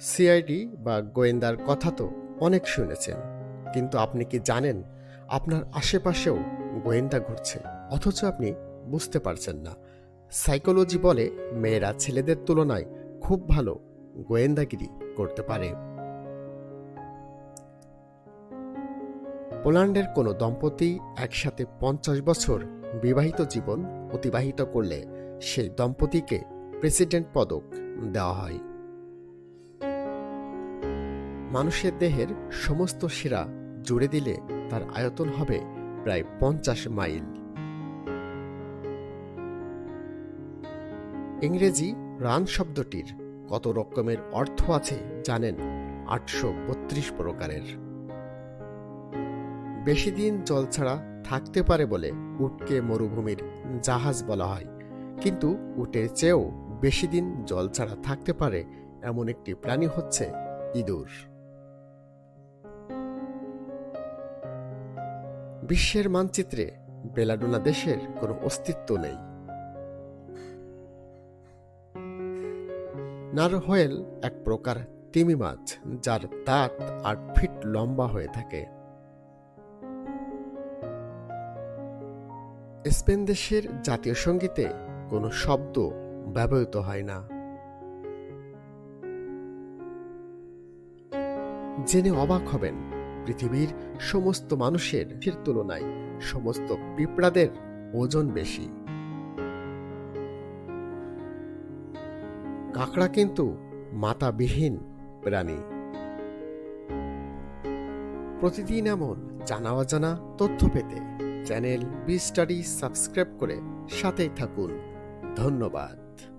CID বা গোয়েন্দার কথা তো অনেক শুনেছেন। কিন্তু আপনি কি জানেন আপনার আশেপাশেও গোয়েন্দা ঘুরছে? অথচ আপনি বুঝতে পারছেন না। সাইকোলজি বলে মেয়েরা ছেলেদের তুলনায় খুব ভালো গোয়েন্দাগিরি করতে পারে। পোল্যান্ডের কোনো দম্পতি একসাথে পঞ্চাশ বছর বিবাহিত জীবন অতিবাহিত করলে সেই দম্পতিকে প্রেসিডেন্ট পদক দেওয়া হয়। মানুষের দেহের সমস্ত শিরা জুড়ে দিলে তার আয়তন হবে প্রায় পঞ্চাশ মাইল। ইংরেজি রান শব্দটির কত রকমের অর্থ আছে জানেন আটশো বত্রিশ প্রকারের। বেশি দিন জল ছাড়া থাকতে পারে বলে উটকে মরুভূমির জাহাজ বলা হয়, কিন্তু উটের চেয়েও বেশি দিন জল ছাড়া থাকতে পারে এমন একটি প্রাণী হচ্ছে ইঁদুর। বিশ্বের মানচিত্রে বেলাডোনা দেশের কোনো অস্তিত্ব নেই। নারহোয়েল এক প্রকার তিমি মাছ, যার দাঁত আট ফিট লম্বা হয়ে থাকে। স্পেন দেশের জাতীয় সঙ্গীতে কোনো শব্দ ব্যবহৃত হয় না। জেনে অবাক হবেন পৃথিবীর সমস্ত মানুষের তুলনায় সমস্ত পিঁপড়াদের ওজন বেশি। কাঁকড়া কিন্তু মাতাবিহীন প্রাণী। প্রতিদিন এমন জানা অজানা তথ্য পেতে চ্যানেল বি স্টাডি সাবস্ক্রাইব করে সাথেই থাকুন। ধন্যবাদ।